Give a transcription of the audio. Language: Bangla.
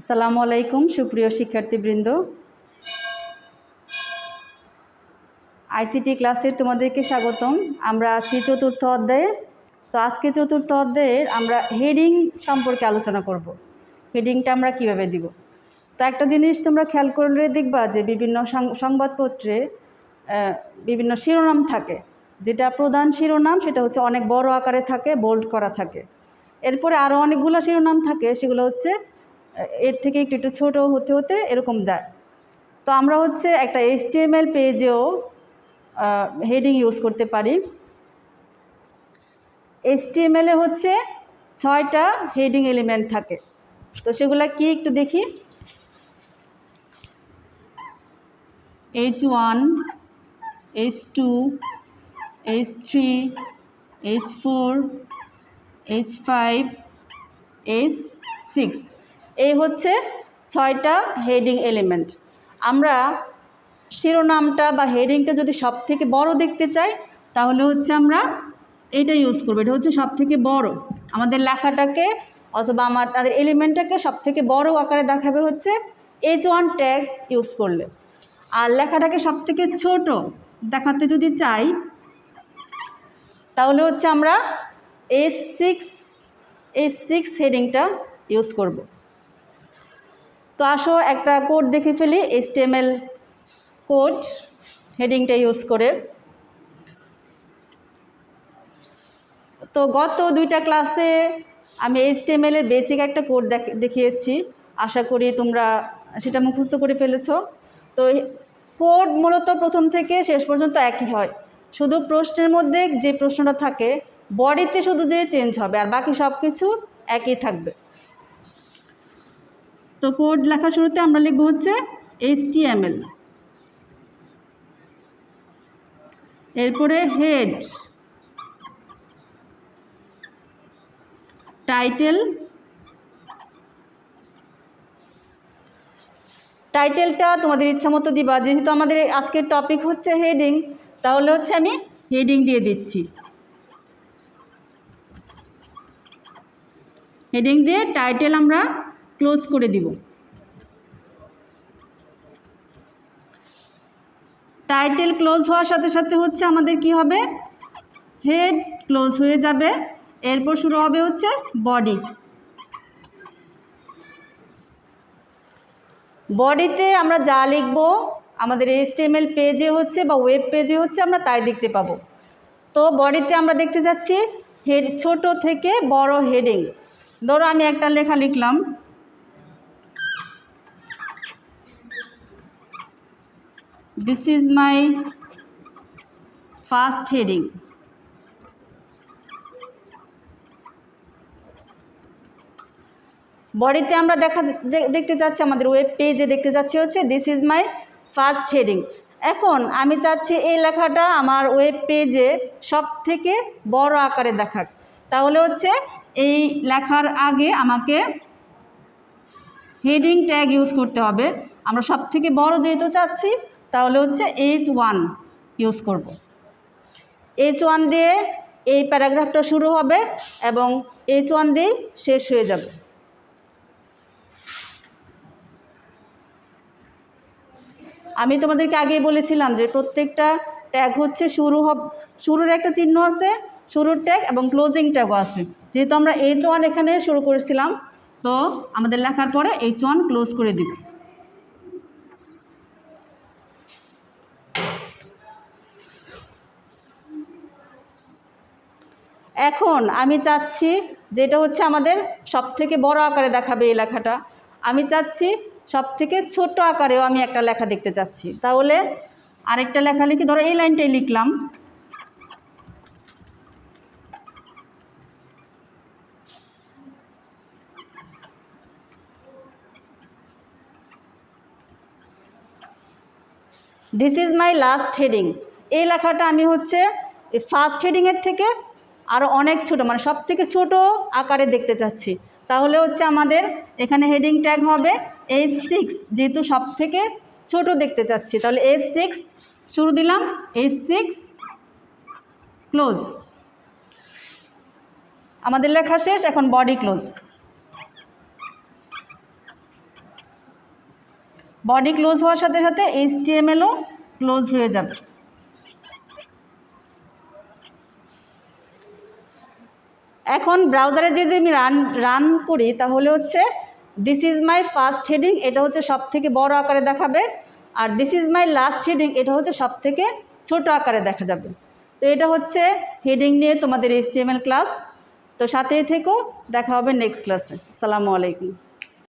আসসালামু আলাইকুম, সুপ্রিয় শিক্ষার্থীবৃন্দ। আইসিটি ক্লাসে তোমাদেরকে স্বাগতম। আমরা আছি চতুর্থ অধ্যায়ে। তো আজকে চতুর্থ অধ্যায়ের আমরা হেডিং সম্পর্কে আলোচনা করব। হেডিংটা আমরা কীভাবে দিব? তো একটা জিনিস তোমরা খেয়াল করলে দেখবা যে বিভিন্ন সংবাদপত্রে বিভিন্ন শিরোনাম থাকে। যেটা প্রধান শিরোনাম, সেটা হচ্ছে অনেক বড় আকারে থাকে বোল্ড করা থাকে। এরপরে আরও অনেকগুলো শিরোনাম থাকে, সেগুলো হচ্ছে এর থেকে একটু একটু ছোটো হতে হতে এরকম যায়। তো আমরা হচ্ছে একটা এইচটিএমএল পেজেও হেডিং ইউজ করতে পারি। এইচটিএমএলে হচ্ছে ছয়টা হেডিং এলিমেন্ট থাকে। তো সেগুলো কি একটু দেখি? H one H two H three H four H five H six এই হচ্ছে ছয়টা হেডিং এলিমেন্ট আমরা শিরোনামটা বা হেডিংটা যদি সব থেকে বড় দেখতে চাই, তাহলে হচ্ছে আমরা এটা ইউজ করব। এটা হচ্ছে সব থেকে বড়। আমাদের লেখাটাকে অথবা আমার, তাদের এলিমেন্টটাকে সব থেকে বড় আকারে দেখাবে হচ্ছে এইচ ওয়ান ট্যাগ ইউজ করলে। আর লেখাটাকে সব থেকে ছোট দেখাতে যদি চাই, তাহলে হচ্ছে আমরা এস সিক্স এই সিক্স হেডিংটা ইউজ করব। তো আসো একটা কোড দেখে ফেলি এইচটিএমএল কোড হেডিংটা ইউজ করে। তো গত দুইটা ক্লাসে আমি এইচটিএমএল এর বেসিক একটা কোড দেখিয়েছি। আশা করি তোমরা সেটা মুখস্থ করে ফেলেছো। তো কোড মূলত প্রথম থেকে শেষ পর্যন্ত একই হয়। শুধু প্রশ্নের মধ্যে যে প্রশ্নটা থাকে বডিতে শুধু যে চেঞ্জ হবে, আর বাকি সব কিছু একই থাকবে। তো কোড লেখা শুরুতে আমরা লিখব হচ্ছে এইচটিএমএল এরপরে হেড টাইটেল টাইটেলটা তোমাদের ইচ্ছা মতো দিবা, যেহেতু আমাদের আজকের টপিক হচ্ছে হেডিং তাহলে হচ্ছে আমি হেডিং দিয়ে দিচ্ছি। হেডিং দিয়ে টাইটেল আমরা ক্লোজ করে দিব। টাইটেল ক্লোজ হওয়ার সাথে সাথে হচ্ছে আমাদের কি হবে? হেড ক্লোজ হয়ে যাবে। এরপর শুরু হবে হচ্ছে বডি বডিতে আমরা যা লিখব, আমাদের এইচটিএমএল পেজে হচ্ছে বা ওয়েব পেজে হচ্ছে আমরা তাই দেখতে পাবো। তো বডিতে আমরা দেখতে যাচ্ছি হেড ছোট থেকে বড় হেডিং ধরো আমি একটা লেখা লিখলাম। This is my first heading বডিতে আমরা দেখা দেখতে চাচ্ছি, আমাদের ওয়েব পেজে দেখতে চাচ্ছি হচ্ছে this is my first heading এখন আমি চাচ্ছি এই লেখাটা আমার ওয়েব পেজে সব থেকে বড় আকারে দেখাক। তাহলে হচ্ছে, এই লেখার আগে আমাকে হেডিং ট্যাগ ইউজ করতে হবে। আমরা সব থেকে বড় যেহেতু চাচ্ছি তাহলে হচ্ছে এইচ ওয়ান ইউজ করব। এইচ ওয়ান দিয়ে এই প্যারাগ্রাফটা শুরু হবে এবং এইচ ওয়ান দিয়েই শেষ হয়ে যাবে। আমি তোমাদেরকে আগেই বলেছিলাম যে প্রত্যেকটা ট্যাগ হচ্ছে শুরু হব, শুরুর একটা চিহ্ন আছে, শুরুর ট্যাগ এবং ক্লোজিং ট্যাগও আছে। যেহেতু আমরা এইচ ওয়ান এখানে শুরু করেছিলাম, তো আমাদের লেখার পরে এইচ ওয়ান ক্লোজ করে দিবে। এখন আমি চাচ্ছি যেটা হচ্ছে আমাদের সব থেকে বড় আকারে দেখাবে এই লেখাটা, আমি চাচ্ছি সব থেকে ছোট আকারেও আমি একটা লেখা দেখতে চাচ্ছি। তাহলে আরেকটা লেখা লিখি, ধরো এই লাইনটাই লিখলাম। This is my last heading এই লেখাটা আমি হচ্ছে ফার্স্ট হেডিংয়ের থেকে আরও অনেক ছোট মানে সব থেকে ছোট আকারে দেখতে চাচ্ছি। তাহলে হচ্ছে আমাদের এখানে হেডিং ট্যাগ হবে এইচ সিক্স যেহেতু সব থেকে ছোট দেখতে চাচ্ছি। তাহলে এইচ সিক্স শুরু দিলাম এইচ সিক্স ক্লোজ আমাদের লেখা শেষ, এখন বডি ক্লোজ বডি ক্লোজ হওয়ার সাথে সাথে এইচ টি ক্লোজ হয়ে যাবে। এখন ব্রাউজারে যদি আমি রান রান করি, তাহলে হচ্ছে this is my first heading এটা হচ্ছে সব থেকে বড় আকারে দেখাবে, আর this is my last heading এটা হচ্ছে সব থেকে ছোট আকারে দেখা যাবে। তো এটা হচ্ছে হেডিং নিয়ে তোমাদের এইচটিএমএল ক্লাস তো সাথেই থেকেও দেখা হবে নেক্সট ক্লাসে আসসালামু আলাইকুম।